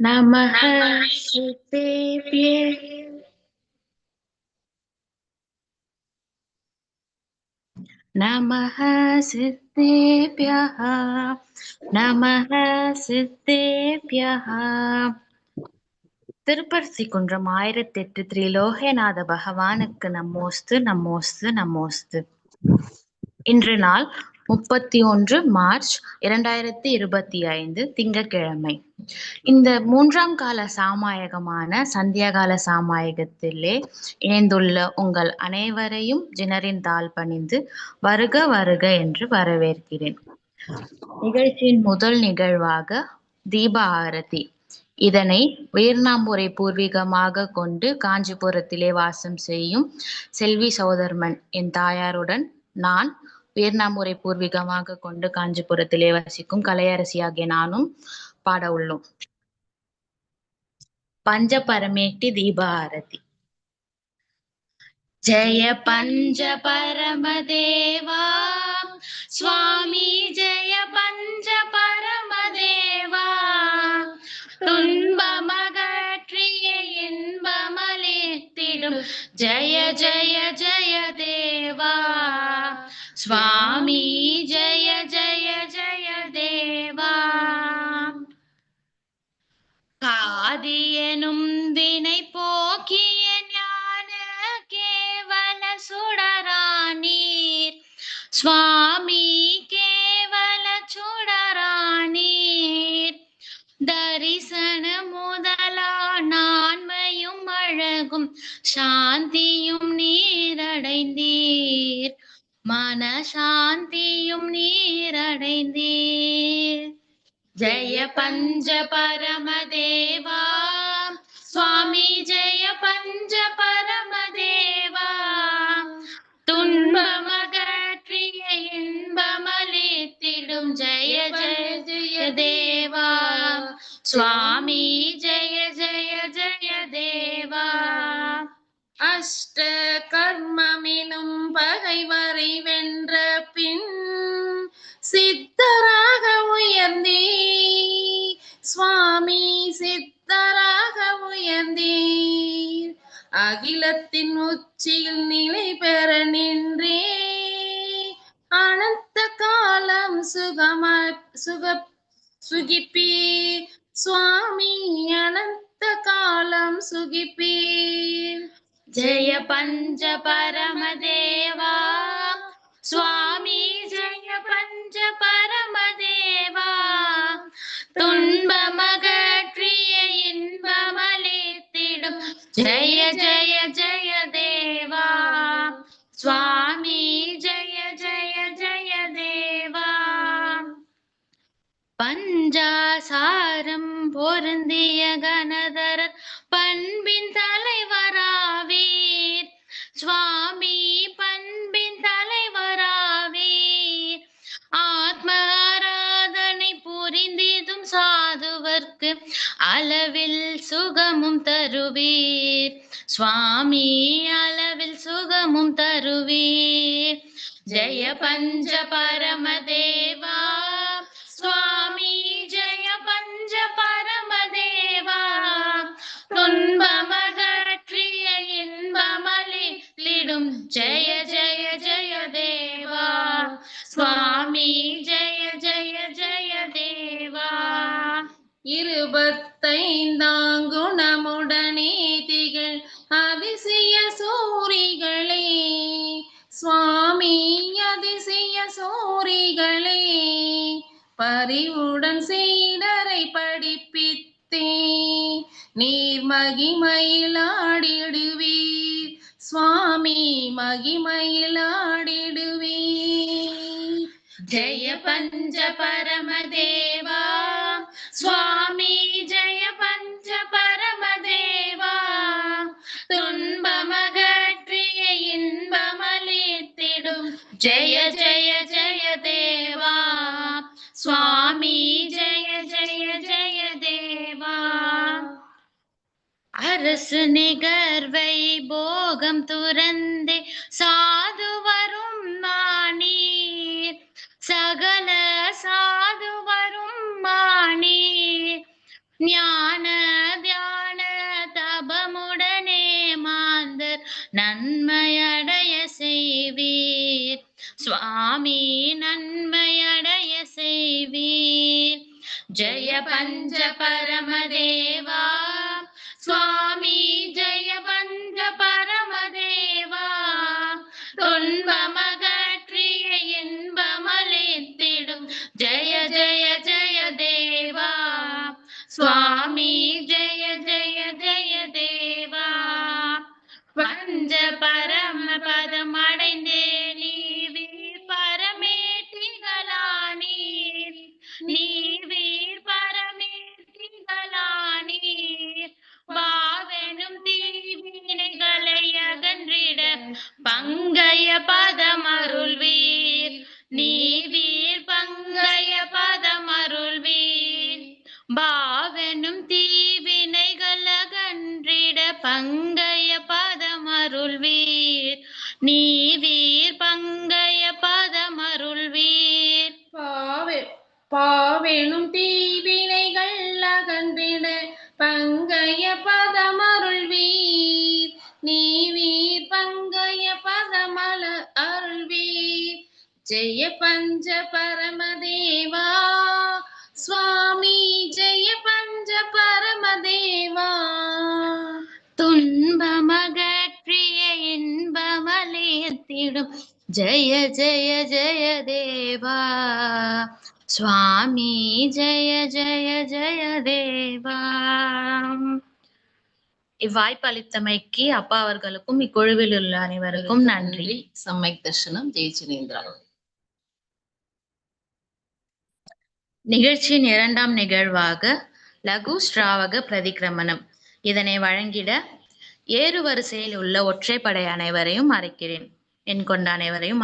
நம நம சித்தேபிய நம சித்தேபிய திருப்பரசி குன்றம் ஆயிரத்தி எட்டு திரிலோகநாத பகவானுக்கு நம்மோஸ்து நம்மோஸ்து நம்மோஸ்து இன்று நாள் முப்பத்தி ஒன்று மார்ச் இரண்டாயிரத்தி இருபத்தி ஐந்து திங்கட்கிழமை. இந்த மூன்றாம் கால சாமாயகமான சந்தியாகால சாமாயகத்திலே இணைந்துள்ள உங்கள் அனைவரையும் ஜினரின் தாழ் பணிந்து வருக வருக என்று வரவேற்கிறேன். நிகழ்ச்சியின் முதல் நிகழ்வாக தீப ஆரதி இதனை வீர்ணாம்பூரை பூர்வீகமாக கொண்டு காஞ்சிபுரத்திலே வாசம் செய்யும் செல்வி சௌதர்மன் என் தாயாருடன் நான் வீர்ணாம்பூரை பூர்வீகமாக கொண்டு காஞ்சிபுரத்திலே வசிக்கும் கலையரசியாகிய நானும் பாட உள்ளோம். பஞ்ச பரமேட்டி தீபாரதி. ஜய ஜெய பஞ்ச பரமதேவா சுவாமி ஜெய பஞ்ச பரமதேவா துன்பமகற்றிய இன்பமளித்திடும் ஜெய ஜெய ஜய தேவா. சுவாமி ஜெய ஜெய ஜெய தேவா. காதியனும் வினை போக்கிய ஞான கேவல சுடரானீர். சுவாமி ஜெய பஞ்ச பரமதேவா சுவாமி ஜெய பஞ்ச பரமதேவா துன்பமகற்றிய இன்பமளித்திடும் ஜெய ஜய ஜெய தேவா சுவாமி ஜெய ஜெய ஜெய தேவா அஷ்ட கர்மமெனும் பகைவரை வென்ற பின் சித்த தருவீர். சுவாமி அளவில் சுகமும் தருவீர். ஜெய பஞ்ச பரமதேவா சுவாமி ஜெய பஞ்ச பரமதேவா துன்பமகற்றிய இன்பமளித்திடும் ஜெய ஜெய ஜெய தேவா. சுவாமி ஜெய ஜெய ஜெய தேவா. இருபத்தை பதிவுடன் செய்தரை படிப்பித்தே நீர் மகிமையிலாடிடுவீர் சுவாமி மகிமையிலாடிடுவீர் ஜெய பஞ்ச பரமதேவா. சுவாமி ஜெய பஞ்ச பரமதேவா. துன்பமகற்றிய இன்பமளித்திடும். ஜெய ஜெய ஜெய தேவா. சுவாமி அரசு நிகர்வை போகம் துறந்தே சாது வரும் நானீர் சகல சாதுவ பங்கைய பதமருள்வீர் ஜெய ஜெய ஜெய தேவா சுவாமி ஜெய ஜெய ஜெய தேவா இவ்வாய்ப்பு அளித்தமைக்கு அப்பா அவர்களுக்கும் இக்குழுவில் உள்ள அனைவருக்கும் நன்றி. சம்யக் தர்ஷனம். ஜெயச்சினேந்திரா நிகழ்ச்சியின் இரண்டாம் நிகழ்வாக லகு ஸ்ராவக பிரதிக்கிரமணம் இதனை வழங்கிட ஏறு வரிசையில் உள்ள ஒற்றைப்படை அனைவரையும் அழைக்கிறேன். என் கொண்ட அனைவரையும்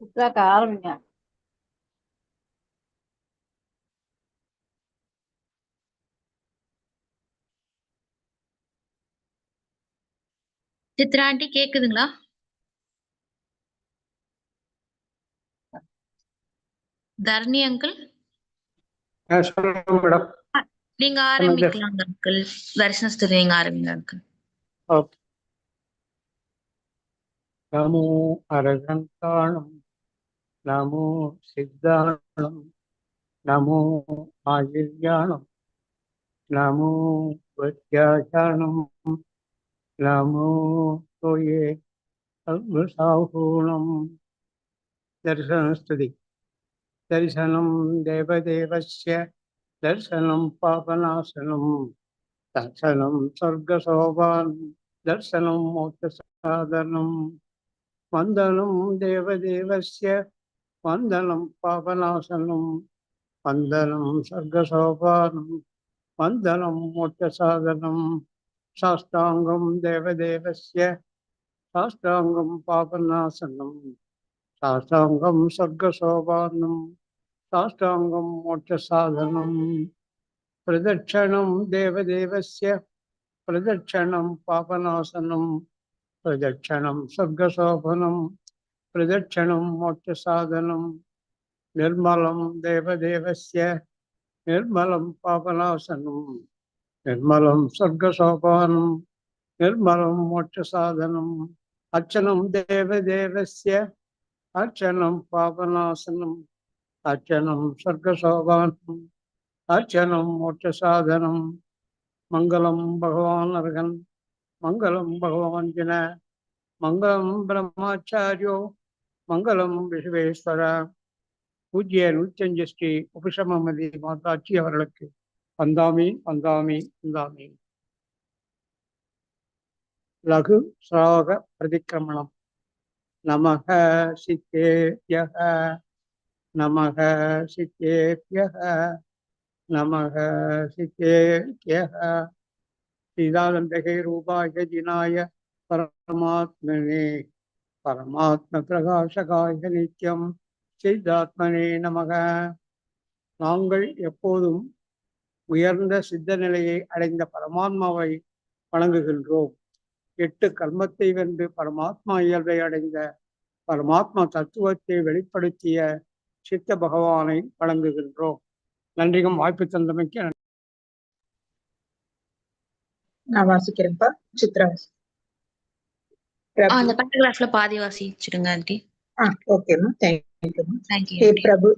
சித்ராக்கு ஆரம்பிங்க. சித்ரா ஆண்டி கேக்குதுங்களா? தர்ணி அங்கிள்? மேடம். நீங்க ஆரம்பிக்கலாம் அங்கிள். தரிசனஸ்துதி நீங்க ஆரம்பிங்க அங்கிள் ஓகே நமோ அரகந்தாணம் நமோ சித்தாணம் நமோ ஆயுர்யாணம் நமோ வத்யாயாணம் நமோ தோயே அல்பசாகூணம் தரிசனஸ்துதி தரிசனம் தேவதேவஸ்ய தரிசனம் பாபநாசனம் தர்சனம் சொர்க்கசோபான் தர்சனம் மோட்சசாதனம் வந்தனம் தேவதேவசிய வந்தனம் பாபநாசனம் வந்தனம் சொர்க்கசோபானம் வந்தனம் மோட்சசாதனம் சாஷ்டாங்கம் தேவதேவசிய சாஷ்டாங்கம் பாபநாசனம் சாஷ்டாங்கம் சொர்க்கசோபானம் சாஷ்டாங்கம் மோட்சசாதனம். பிரதட்சணம் தேவதேவசிய பிரதட்சணம் பாபநாசனம் பிரதட்சணம் சொர்க்கசோபனம் பிரதட்சணம் மோட்சசாதனம். நிர்மலம் தேவதேவசிய நிர்மலம் பாபநாசனம் நிர்மலம் சொர்க்கசோபானம் நிர்மலம் மோட்சசாதனம். அர்ச்சனம் தேவதேவசிய அர்ச்சனம் பாபநாசனம். அர்ச்சனம் சர்க்கசோபானம் அர்ச்சனம் மோட்சசாதனம் மங்களம் பகவான் அர்கன் மங்களம் பகவான் ஜின மங்களம் பிரம்மாச்சாரியோ மங்களம் விஸ்வேஸ்வர பூஜ்ய நூற்றஞ்சு ஸ்ரீ உபசமதி மாதாச்சி அவர்களுக்கு. வந்தாமி வந்தாமி வந்தாமி. லகு ஸ்ராவக பிரதிக்கிரமணம் நமக சித்தேய நமக சித்தேபிய நமக சித்தேபிய சிதானந்தகை ரூபாய ஜினாய பரமாத்மனே பரமாத்ம பிரகாசகாய நித்யம் சித்தாத்மனே நமக நாங்கள் எப்போதும் உயர்ந்த சித்த நிலையை அடைந்த பரமாத்மாவை வணங்குகின்றோம். எட்டு கர்மத்தை வென்று பரமாத்மா இயல்பை அடைந்த பரமாத்மா தத்துவத்தை வெளிப்படுத்திய சித்த பகவானை வணங்குகின்றோம் நன்றிகம் வாய்ப்பு தந்தமைக்கு நன்றி. நான் வாசிக்கிறேன்ப்பா. சித்ரா அந்த பேராகிராஃப்ல பாதி வாசிச்சிடுங்க ஆண்டி. ஓகேம்மா தேங்க்யூ ஹே பிரபு.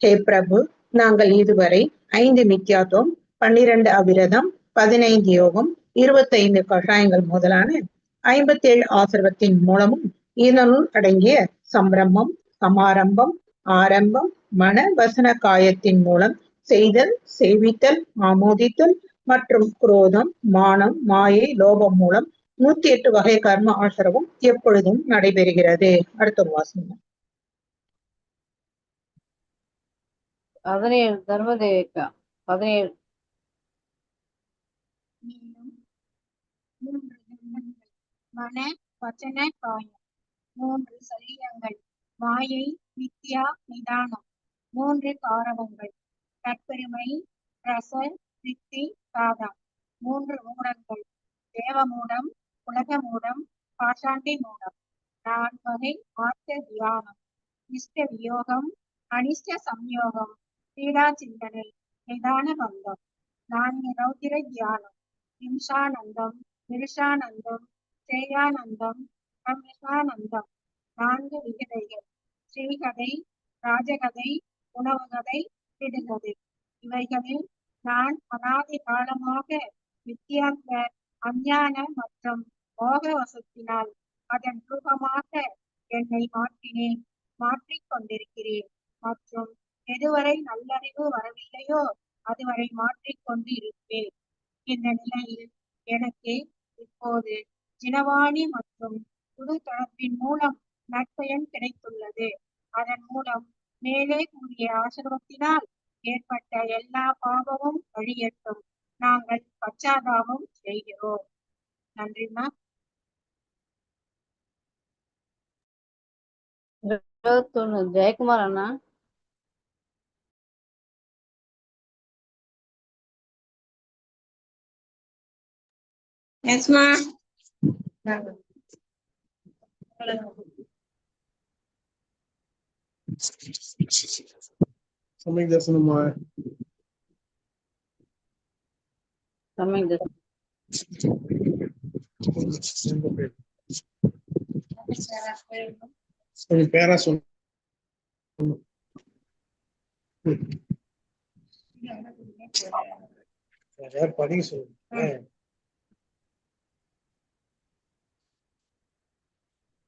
ஹே பிரபு. நாங்கள் இதுவரை ஐந்து மித்யாத்துவம் பன்னிரண்டு அவிரதம் பதினைந்து யோகம் இருபத்தைந்து கஷாயங்கள் முதலான ஐம்பத்தேழு ஆசிரவத்தின் மூலமும் இதனுள் அடங்கிய சம்பிரமம் சமாரம்பம் ஆரம்பம் மன வசன காயத்தின் மூலம் செய்தல் சேவித்தல் ஆமோதித்தல் மற்றும் குரோதம் மானம் மாயை லோபம் மூலம் நூத்தி எட்டு வகை கர்ம ஆசிரவம் எப்பொழுதும் நடைபெறுகிறது. அடுத்த ஒரு வாசனம் பதினேழு தர்மதேவிக்கா பதினேழு. மேலும் மூன்று தண்டங்கள் மன வச்சன காயம் மூன்று சரீரங்கள் மாயை வித்யா நிதானம். மூன்று காரவங்கள் தற்பெருமை ரச சித்தி சாதம் மூன்று மூடங்கள். தேவமூடம் உலகமூடம் பாஷாண்டி மூடம். நான்கு ஆர்த்த தியானம் இஷ்ட வியோகம் அனிஷ்ட சம்யோகம் பீடா சிந்தனை நிதான பந்தம். நான்கு ரௌத்திர தியானம். இம்சானந்தம் விருஷானந்தம் ஸ்ரேயானந்தம் பிரமிஷானந்தம் நான்கு விகிதைகள். ஸ்ரீகதை ராஜகதை உணவுகதை விடுகதை இவைகளில் நான் அனாதி காலமாக வித்தியாந்த அஞ்ஞான மற்றும் மோக வசத்தினால் அதன் ரூபமாக என்னை மாற்றினேன் மாற்றிக் கொண்டிருக்கிறேன். மற்றும் எதுவரை நல்லறிவு வரவில்லையோ அதுவரை மாற்றிக்கொண்டு இருப்பேன் இந்த நிலையில் எனக்கு இப்போது ஜினவாணி மற்றும் புது தொடர்பின் மூலம் நற்பயன் கிடைத்துள்ளது. அதன் மூலம் மேலே கூறிய ஆசிரமத்தினால் ஏற்பட்ட எல்லா பாவமும் வழியட்டும். நாங்கள் பச்சாதாபம் செய்கிறோம். நன்றிம்மா இருபத்தொன்னு. ஜெயக்குமார் அண்ணா. எஸ்மா சமய தரிசனமா சமயம் உங்க பேரா சொல்லு யார் படிக்க சொல்லுங்க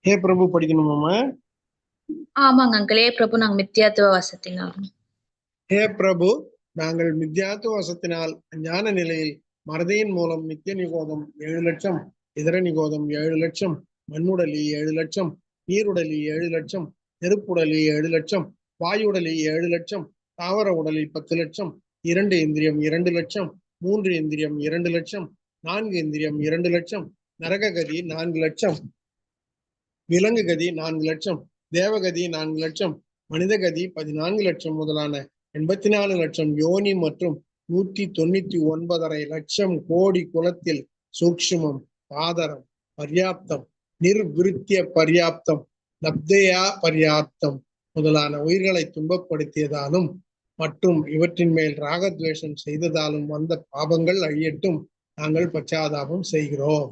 ஹே பிரபு படிக்கணுமாமா ஆமாங்க அங்கிள் ஏ பிரபு நாங்க மித்தியாத்துவ வசத்தினால் ஹே பிரபு நாங்கள் மித்யாத்துவ வசத்தினால் ஞான நிலையில் மறதியின் மூலம் நித்திய நிகோதம் ஏழு லட்சம் இதர நிகோதம் ஏழு லட்சம் மண்ணுடலி ஏழு லட்சம் நீருடலி ஏழு லட்சம் நெருப்புடலி ஏழு லட்சம் வாயுடலி ஏழு லட்சம் தாவர உடலி பத்து லட்சம் இரண்டு இந்திரியம் இரண்டு லட்சம் மூன்று இந்திரியம் இரண்டு லட்சம் நான்கு இந்திரியம் இரண்டு லட்சம் நரககதி நான்கு லட்சம் விலங்கு கதி நான்கு லட்சம் தேவகதி நான்கு லட்சம் மனிதகதி பதினான்கு லட்சம் முதலான எண்பத்தி நாலு லட்சம் யோனி மற்றும் நூத்தி தொண்ணூத்தி ஒன்பதரை லட்சம் கோடி குலத்தில் சூக்ஷ்மம் ஆதரம் பர்யாப்தம் நிர்விருத்திய பர்யாப்தம் லப்தயா பர்யாப்தம் முதலான உயிர்களை துன்பப்படுத்தியதாலும் மற்றும் இவற்றின் மேல் ராகத்வேஷம் செய்ததாலும் வந்த பாபங்கள் அழியட்டும் நாங்கள் பச்சாதாபம் செய்கிறோம்.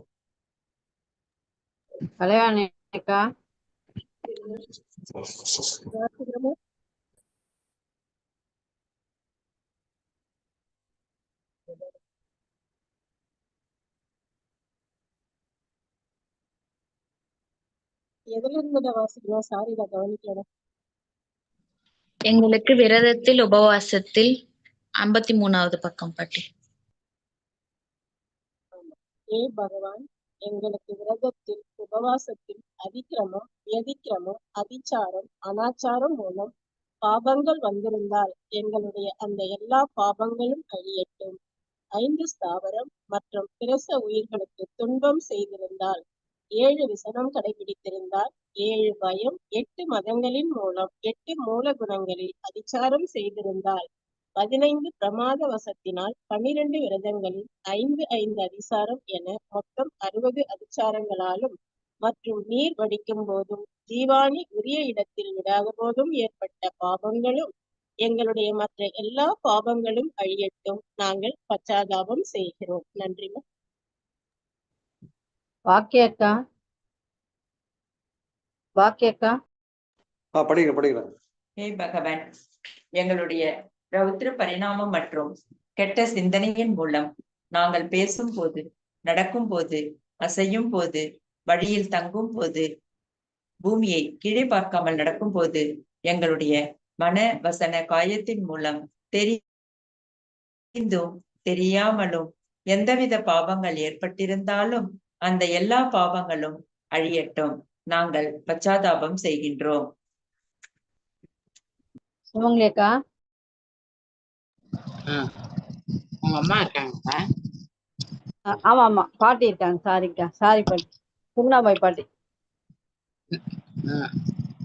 எதுல இருந்து வாசிக்கணும் சாரி நான் கவனிக்கல எங்களுக்கு விரதத்தில் உபவாசத்தில் ஐம்பத்தி மூணாவது பக்கம் பட்டி ஏ பகவான் எங்களுக்கு விரதத்தில் உபவாசத்தில் அதிக்கிரமம் வியதிக்கிரமம் அதிச்சாரம் அனாச்சாரம் மூலம் பாபங்கள் வந்திருந்தால் எங்களுடைய அந்த எல்லா பாபங்களும் கழியட்டும் ஐந்து ஸ்தாவரம் மற்றும் பிரச உயிர்களுக்கு துன்பம் செய்திருந்தால் ஏழு விசனம் கடைபிடித்திருந்தால் ஏழு பயம் எட்டு மதங்களின் மூலம் எட்டு மூல குணங்களில் அதிச்சாரம் செய்திருந்தால் பதினைந்து பிரமாத வசத்தினால் பன்னிரண்டு விரதங்களில் ஐந்து ஐந்து அதிசாரம் என மொத்தம் அறுபது அதிச்சாரங்களாலும் மற்றும் நீர் வடிக்கும் போதும் ஜீவாணி உரிய இடத்தில் விடாத போதும் ஏற்பட்ட பாபங்களும் எங்களுடைய மற்ற எல்லா பாபங்களும் அழியட்டும். நாங்கள் பச்சாதாபம் செய்கிறோம். நன்றி அக்கா. ஆ படிக்கிறேன் படிக்கிறேன். ஹே பகவான். எங்களுடைய ரௌத்ர பரிணாமம் மற்றும் கெட்ட சிந்தனையின் மூலம் நாங்கள் பேசும் போது நடக்கும் போது அசையும் போது வழியில் தங்கும் போது பூமியை கீழே பார்க்காமல் நடக்கும் போது எங்களுடைய மன வசன காயத்தின் மூலம் தெரிந்தும் தெரியாமலும் எந்தவித பாவங்கள் ஏற்பட்டிருந்தாலும் அந்த எல்லா பாவங்களும் அழியட்டும். நாங்கள் பச்சாதாபம் செய்கின்றோம். அக்கா. உங்க அம்மா இருக்காங்கப்பா ஆ, ஆமா ஆமா. பாட்டி இருக்காங்க. சாரிக்கா சாரி பாட்டி. சுகுணாபாய் பாட்டி.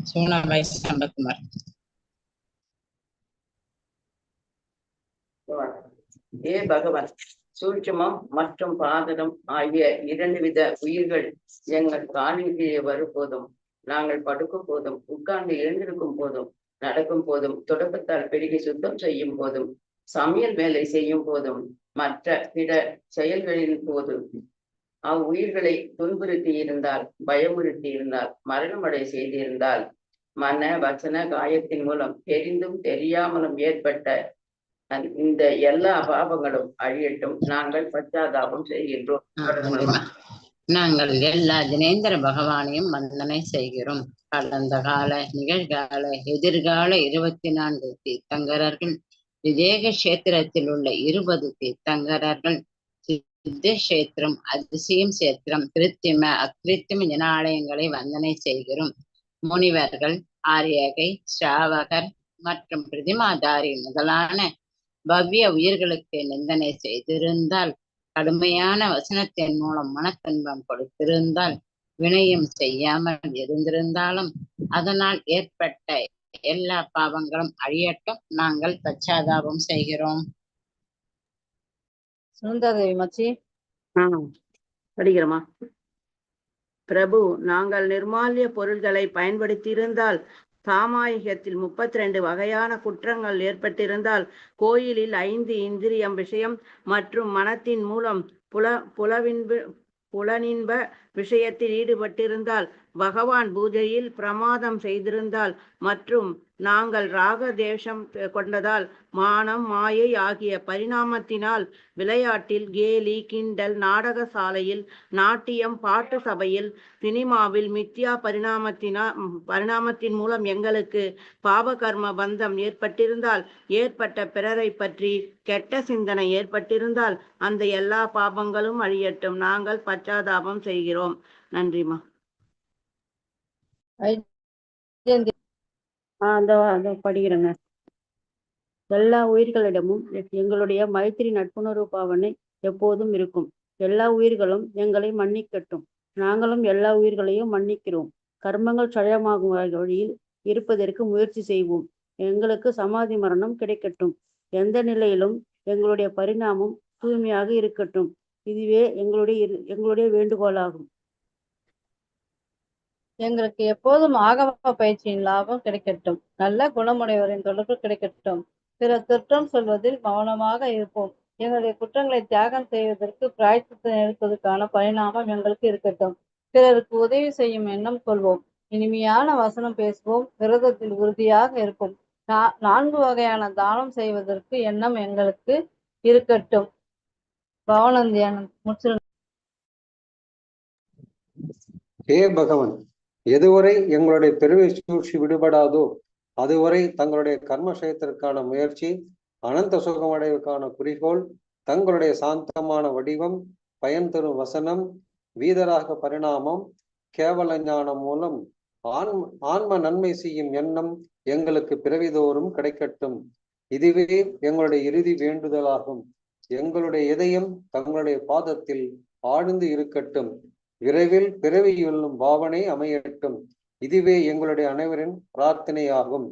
சோனாபாய் சம்பத்குமார். ஏ பகவான் சூட்சுமம் மற்றும் பாதகம் ஆகிய இரண்டு வித உயிர்கள் எங்கள் காலின் கீழே வரும்போதும் நாங்கள் படுக்கும் போதும் உட்கார்ந்து எழுந்திருக்கும் போதும் நடக்கும் போதும் தொடக்கத்தால் பெருகி சுத்தம் செய்யும் போதும் சமையல் வேலை செய்யும் போதும் மற்ற பிற செயல்களின் போது அவ்வுயிர்களை துன்புறுத்தி இருந்தால் பயமுறுத்தி இருந்தால் மரணமடை செய்திருந்தால் மன வசன காயத்தின் மூலம் தெரிந்தும் தெரியாமலும் ஏற்பட்ட இந்த எல்லா பாபங்களும் அழியட்டும். நாங்கள் பச்சாதாபம் செய்கின்றோம். நாங்கள் எல்லா ஜினேந்திர பகவானையும் வந்தனை செய்கிறோம். கடந்த கால நிகழ்கால எதிர்கால இருபத்தி நான்கு தீர்த்தங்கரர்கள் விதேக கஷேத்திரத்தில் உள்ள இருபது தீர்த்தங்கரர்கள் சித்த கஷேத்திரம் அதிசயம் சேத்திரம் கிருத்திம அக்கிருத்திம ஜனாலயங்களை வந்தனை செய்கிறோம். முனிவர்கள் ஆரியகை ஸ்ராவகர் மற்றும் பிரதிமாதாரி முதலான பவ்ய உயிர்களுக்கு நிந்தனை செய்திருந்தால் கடுமையான வசனத்தின் மூலம் மனத்துன்பம் கொடுத்திருந்தால் வினையும் செய்யாமல் இருந்திருந்தாலும் அதனால் ஏற்பட்ட எல்லா பாவங்களும் அழியட்டும். நாங்கள் பச்சாதாபம் செய்கிறோம். சுந்தரதேவி மச்சி. படிக்கிறோமா பிரபு நாங்கள் நிர்மால்ய பொருள்களை பயன்படுத்தியிருந்தால் சாமாயிகத்தில் முப்பத்தி ரெண்டு வகையான குற்றங்கள் ஏற்பட்டிருந்தால் கோயிலில் ஐந்து இந்திரியம் விஷயம் மற்றும் மனத்தின் மூலம் புல புலவின்பு புலனின்ப விஷயத்தில் ஈடுபட்டிருந்தால் பகவான் பூஜையில் பிரமாதம் செய்திருந்தால் மற்றும் நாங்கள் ராக தேசம் கொண்டதால் மானம் மாயை ஆகிய பரிணாமத்தினால் விளையாட்டில் கேலி கிண்டல் நாடக சாலையில் நாட்டியம் பாட்டு சபையில் சினிமாவில் மித்யா பரிணாமத்தினா பரிணாமத்தின் மூலம் எங்களுக்கு பாவகர்ம பந்தம் ஏற்பட்டிருந்தால் ஏற்பட்ட பிறரை பற்றி கெட்ட சிந்தனை ஏற்பட்டிருந்தால் அந்த எல்லா பாபங்களும் அழியட்டும். நாங்கள் பச்சாதாபம் செய்கிறோம். நன்றிமா அந்த அந்த படிக்கிறேங்க. எல்லா உயிர்களிடமும் எங்களுடைய மைத்திரி நட்புணர்வு பாவனை எப்போதும் இருக்கும். எல்லா உயிர்களும் எங்களை மன்னிக்கட்டும். நாங்களும் எல்லா உயிர்களையும் மன்னிக்கிறோம். கர்மங்கள் சயமாகும் வ- வழியில் இருப்பதற்கு முயற்சி செய்வோம். எங்களுக்கு சமாதி மரணம் கிடைக்கட்டும். எந்த நிலையிலும் எங்களுடைய பரிணாமம் தூய்மையாக இருக்கட்டும். இதுவே எங்களுடைய எங்களுடைய வேண்டுகோளாகும். எங்களுக்கு எப்போதும் ஆகம பயிற்சியின் லாபம் கிடைக்கட்டும். நல்ல குணமுடையவரின் தொடர்பு கிடைக்கட்டும். பிறர் குற்றம் சொல்வதில் மௌனமாக இருப்போம். எங்களுடைய குற்றங்களை தியாகம் செய்வதற்கு பிராய்ச்சித்தம் எடுப்பதற்கான பரிணாமம் எங்களுக்கு இருக்கட்டும். பிறருக்கு உதவி செய்யும் எண்ணம் கொள்வோம். இனிமையான வசனம் பேசுவோம். விரதத்தில் உறுதியாக இருப்போம். நான்கு வகையான தானம் செய்வதற்கு எண்ணம் எங்களுக்கு இருக்கட்டும். பவனந்தியானந்த் முடிச்சிருங்க ஹே பகவன். எதுவரை எங்களுடைய பெருமை சூழ்ச்சி விடுபடாதோ அதுவரை தங்களுடைய கர்மசயத்திற்கான முயற்சி அனந்த சுகமடைவுக்கான குறிக்கோள் தங்களுடைய சாந்தமான வடிவம் பயன் தரும் வசனம் வீதராக பரிணாமம் கேவல ஞானம் மூலம் ஆன்ம ஆன்ம நன்மை செய்யும் எண்ணம் எங்களுக்கு பிறவிதோறும் கிடைக்கட்டும். இதுவே எங்களுடைய இறுதி வேண்டுதலாகும். எங்களுடைய இதயம் தங்களுடைய பாதத்தில் ஆழ்ந்து இருக்கட்டும். விரைவில் பிறவியுள்ளும் பாவனை அமையட்டும். இதுவே எங்களுடைய அனைவரின் பிரார்த்தனையாகும்.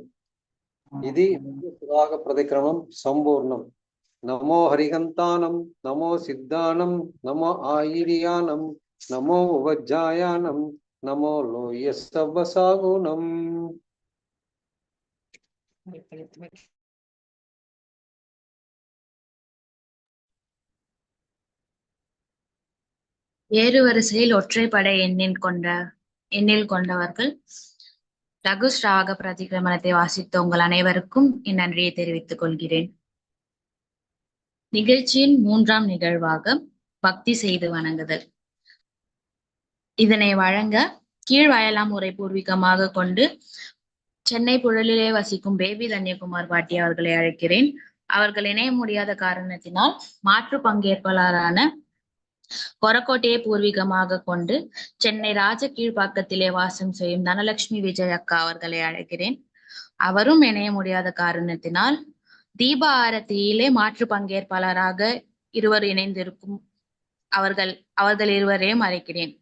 இது சுராக பிரதிக்கிரமம் சம்பூர்ணம். நமோ ஹரிகந்தானம் நமோ சித்தானம் நமோ ஆயிரியானம் நமோ உபஜாயானம் நமோ லோயஸ்தவசாகுணம். ஏறு வரிசையில் ஒற்றைப்படை எண்ணில் கொண்ட எண்ணில் கொண்டவர்கள். லகு ஸ்ராவக பிரதிகிரமணத்தை வாசித்த உங்கள் அனைவருக்கும் என் நன்றியை தெரிவித்துக் கொள்கிறேன். நிகழ்ச்சியின் மூன்றாம் நிகழ்வாக பக்தி செய்து வணங்குதல். இதனை வழங்க கீழ்வயலாம் உரை பூர்வீகமாக கொண்டு சென்னை புழலிலே வசிக்கும் பேபி தன்யகுமார் பாட்டி அவர்களை அழைக்கிறேன். அவர்கள் இணைய முடியாத காரணத்தினால் மாற்று பங்கேற்பாளரான கொரக்கோட்டையை பூர்வீகமாக கொண்டு சென்னை ராஜ கீழ்ப்பாக்கத்திலே வாசம் செய்யும் தனலட்சுமி விஜய் அக்கா அவர்களை அழைக்கிறேன். அவரும் இணைய முடியாத காரணத்தினால் தீப ஆரத்தியிலே மாற்று பங்கேற்பாளராக இருவர் இணைந்திருக்கும் அவர்கள் அவர்கள் இருவரையும் அழைக்கிறேன்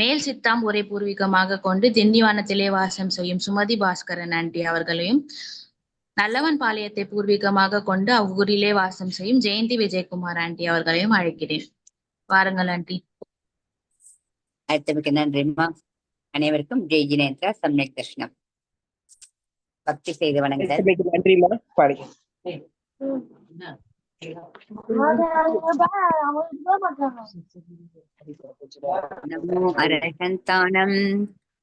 மேல் சித்தாம் உரை பூர்வீகமாக கொண்டு திண்டிவனத்திலே வாசம் செய்யும் சுமதி பாஸ்கரன் ஆண்டி அவர்களையும் நல்லவன் பாளையத்தை பூர்வீகமாக கொண்டு அவ்வூரிலே வாசம் செய்யும் ஜெயந்தி விஜயகுமார் ஆண்டி அவர்களையும் அழைக்கிறேன். வாருங்கள் ஆண்டி. அடுத்தமைக்கு நன்றிம்மா அனைவருக்கும் ஜெய் ஜினேந்திரா சம்யக் தர்ஷனம். பக்தி செய்து வணங்குதல். நன்றிம்மா. பாடி நமோ அரகந்தானம்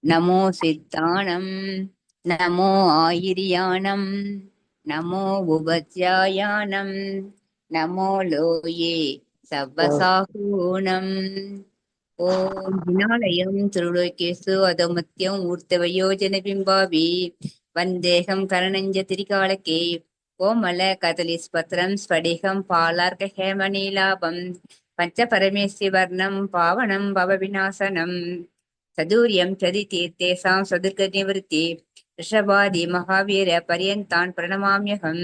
நமோ சித்தானம் நமோ ஆயிரியானம் நமோ உபத்யாயானம் நமோ லோயே சவ்வசாகூணம் ஓம் வினாலயம் திருலோகேசு அதமத்தியம் ஊர்த்தவயோஜன பிம்பாவி வந்தேகம் கரணஞ்ச திரிகாலக்கே கோமல கதலிஸ் பத்ரம் ஸ்படிகம் பாலார்க ஹேமநீலாபம். பஞ்ச பரமேஸ்வரி வர்ணம் பாவனம் பவ விநாசனம் சதூரியம் சதி தீர்த்தேசாம் சதுர்க நிவர்த்தி. ரிஷபாதி மகாவீர பரியந்தான் பிரணமாமியகம்.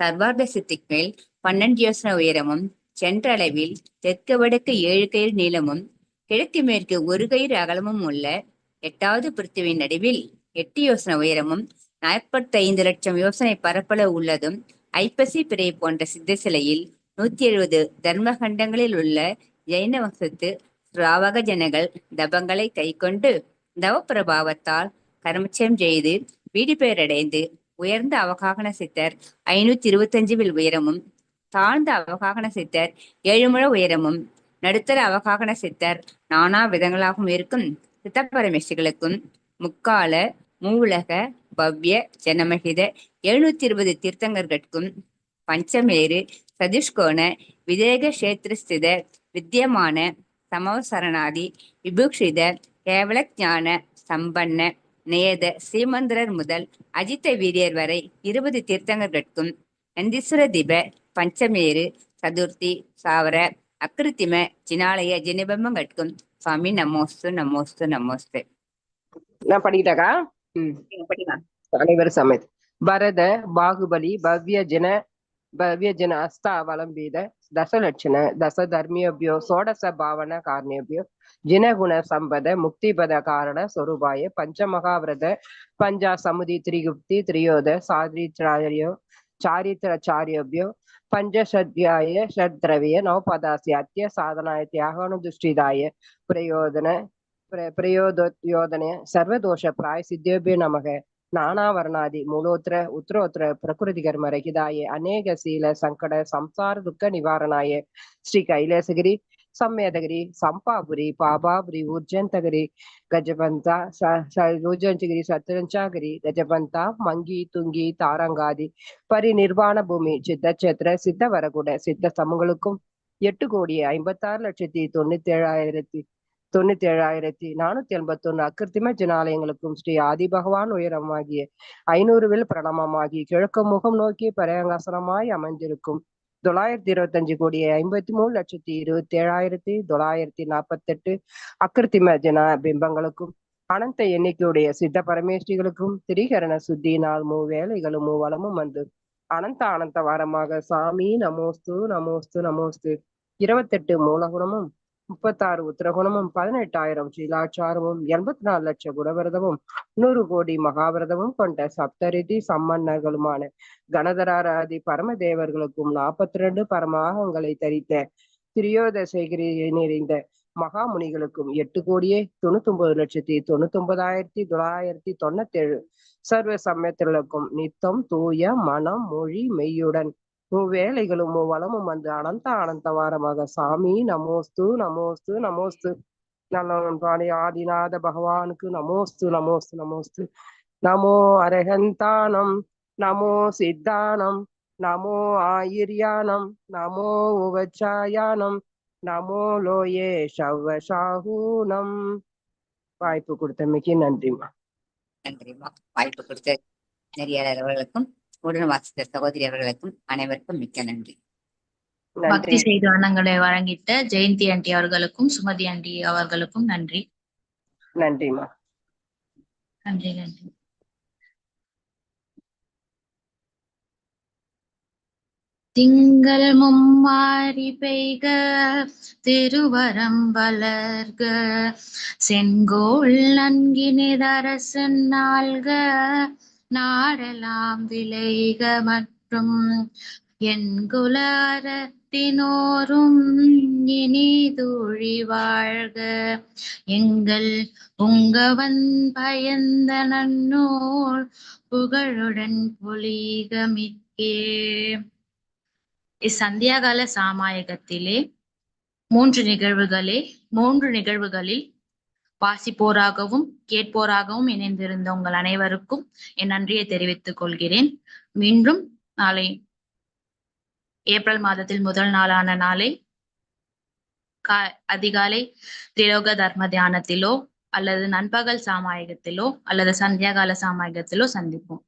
சர்வார்த்த சித்திக் மேல் பன்னெண்டு யோசன உயரமும் சென்றளவில் தெற்கு வடக்கு ஏழு கயிறு நீளமும் கிழக்கு மேற்கு ஒரு கயிறு அகலமும் உள்ள எட்டாவது பிருத்துவின் நடுவில் எட்டு யோசனை உயரமும் நாற்பத்தி ஐந்து லட்சம் யோசனை பரப்பளவு உள்ளதும் ஐப்பசி பிறை போன்ற சித்த சிலையில் நூத்தி எழுபது தர்மகண்டங்களில் உள்ள ஜெயின வம்சத்து ஸ்ராவக ஜனங்கள் தபங்களை கைக்கொண்டு தவ பிரபாவத்தால் கர்மச்சம் செய்து வீடு பெயரடைந்து உயர்ந்த அவகாகன சித்தர் ஐநூத்தி இருபத்தஞ்சுவில் உயரமும் தாழ்ந்த அவகாகன சித்தர் ஏழுமுழ உயரமும் நடுத்தர அவகாகன சித்தர் நானா விதங்களாகவும் இருக்கும். சித்தப்பரமேசிகளுக்கும் முக்கால மூவுலக பவ்ய ஜனமகித எழுநூத்தி இருபது தீர்த்தங்கர்களுக்கும் பஞ்சமேரு சதிஷ்கோண விதேக கஷேத்திரஸ்தித வித்தியமான சமவசரணாதி விபூஷித கேவல ஞான சம்பன்ன நேத சீமந்திரர் முதல் அஜித்த வீரியர் வரை இருபது தீர்த்தங்கர்களுக்கும் நந்தீஸ்வர தீப பஞ்சமேரு சதுர்த்தி சாவர அக்கிருத்திம ஜினாலய ஜினிபம்பம் கட்கும் சுவாமி நமோஸ்து நமோஸ்து நமோஸ்து. நான் படிக்கிட்டாக்கா? அனைவரும் சமயத் பரத பாகுபலி பவ்ய ஜன பவ்ய ஜன அஸ்தா அவலம்பீத தசலட்சண தச தர்மியபியோ சோடச பாவன காரணியபியோ ஜினகுண சம்பத முக்திபத காரண சொரூபாய பஞ்சமகாவிரத பஞ்சா சமுதி திரிகுப்தி திரியோத சாதித்ராரியோ சாரித்ராச்சாரியபியோ पञ्चषद्याय षड्द्रव्य नवपदार्थ्याच्य साधनायत्याः अनुदुष्टिदाय प्रयोजन प्र प्रयोदोदने सर्वदोषप्रायसिद्ध्येभ्यो नमः नानावर्णादि मूलोत्र उत्तरोत्र प्रकृतिकर्मरहिताय अनेकशील सङ्कट संसार दुःख निवारणाय श्री कैलासगिरि സമ്മേതഗിരി സംപാപുരി പാപാപുരി ഊർജന്തഗിരി ഗജപന്ത ഊർജഞ്ചഗിരി സത്വരഞ്ചാഗിരി ഗജപന്ത മങ്കി തുങ്കി താരങ്കാതി പരിനിർവാണ ഭൂമി ചിത്തക്ഷേത്ര സിദ്ധവരകുട சித்த சமங்களுக்கும் எட்டு கோடி ஐம்பத்தாறு லட்சத்தி தொண்ணூத்தி ஏழாயிரத்தி தொண்ணூத்தி ஏழாயிரத்தி நானூத்தி எண்பத்தி ஒண்ணு அக்கிருத்திம ஜனாலயங்களுக்கும் ஸ்ரீ ஆதி பகவான் உயரமாகிய ஐநூறுவில் பிரணமமாகி கிழக்கு முகம் நோக்கி பரயங்காசனமாய் அமைந்திருக்கும் தொள்ளாயிரத்தி இருபத்தஞ்சு கோடி ஐம்பத்தி மூணு லட்சத்தி இருபத்தி ஏழாயிரத்தி தொள்ளாயிரத்தி நாற்பத்தி எட்டு அக்கிருத்திம ஜன பிம்பங்களுக்கும் அனந்த எண்ணிக்கையுடைய சித்த பரமேஸ்ரிகளுக்கும் திரிகரண சுத்தியினால் மூ வேலைகளும் மூ வளமும் வந்து அனந்த அனந்த வாரமாக சாமி நமோஸ்து நமோஸ்து நமோஸ்து. இருபத்தெட்டு மூலகுணமும் முப்பத்தாறு உத்திரகுணமும் பதினெட்டாயிரம் சீலாச்சாரமும் எண்பத்தி நாலு லட்சம் குணவிரதமும் நூறு கோடி மகாவிரதமும் கொண்ட சப்தரிதி சம்மன்னர்களுமான கணதராராதி பரமதேவர்களுக்கும் நாற்பத்தி ரெண்டு பரமாகங்களை தரித்த திரியோதசகிரி நிறைந்த மகாமுனிகளுக்கும் எட்டு கோடியே தொண்ணூத்தி ஒன்பது லட்சத்தி தொண்ணூத்தி ஒன்பதாயிரத்தி தொள்ளாயிரத்தி தொண்ணூத்தி ஏழு சர்வ சமயத்திற்கும் நித்தம் தூய மனம் மொழி மெய்யுடன் வேலைகளும் வளமும் வந்து அனந்த அனந்த வாரமாக. சாமி நமோஸ்து நமோஸ்து நமோஸ்து. நல்லவன் பாடி ஆதிநாத பகவானுக்கு நமோஸ்து நமோஸ்து நமோஸ்து. நமோ அரகந்தானம் நமோ சித்தானம் நமோ ஆயிர்யானம் நமோ உபச்சாயானம் நமோ லோயே சவ்வசாகூனம் வாய்ப்பு கொடுத்தமைக்கு நன்றிமா நன்றிமா வாய்ப்பு கொடுத்த நெறியாளர் அவர்களுக்கும் உடன் வாசித்த சகோதரி அவர்களுக்கும் அனைவருக்கும் மிக்க நன்றி. பக்தி செய்து வண்ணங்களை வழங்கிட்ட ஜெயந்தி ஆண்டி அவர்களுக்கும் சுமதி ஆண்டி அவர்களுக்கும் நன்றி. நன்றிமா நன்றி நன்றி. திங்கள் மும்மாரி பெய்க திருவரம் வளர்க செங்கோல் நன்கினிதரசன் நாள்க நாடலாம் விளைக மற்றும் என் குலரத்தினோரும் இனிதூழி வாழ்க. எங்கள் உங்கவன் பயந்த நன்னூல் புகழுடன் பொலிகமிக்கே. இச்சந்தியாகால சாமாயகத்திலே மூன்று நிகழ்வுகளே மூன்று நிகழ்வுகளில் வாசிப்போராகவும் கேட்போராகவும் இணைந்திருந்த உங்கள் அனைவருக்கும் என் நன்றியை தெரிவித்துக் கொள்கிறேன். மீண்டும் நாளை ஏப்ரல் மாதத்தில் முதல் நாளான நாளை கா அதிகாலை திரோக தர்ம தியானத்திலோ அல்லது நண்பகல் சாமாயகத்திலோ அல்லது சந்தியாகால சாமாயகத்திலோ சந்திப்போம்.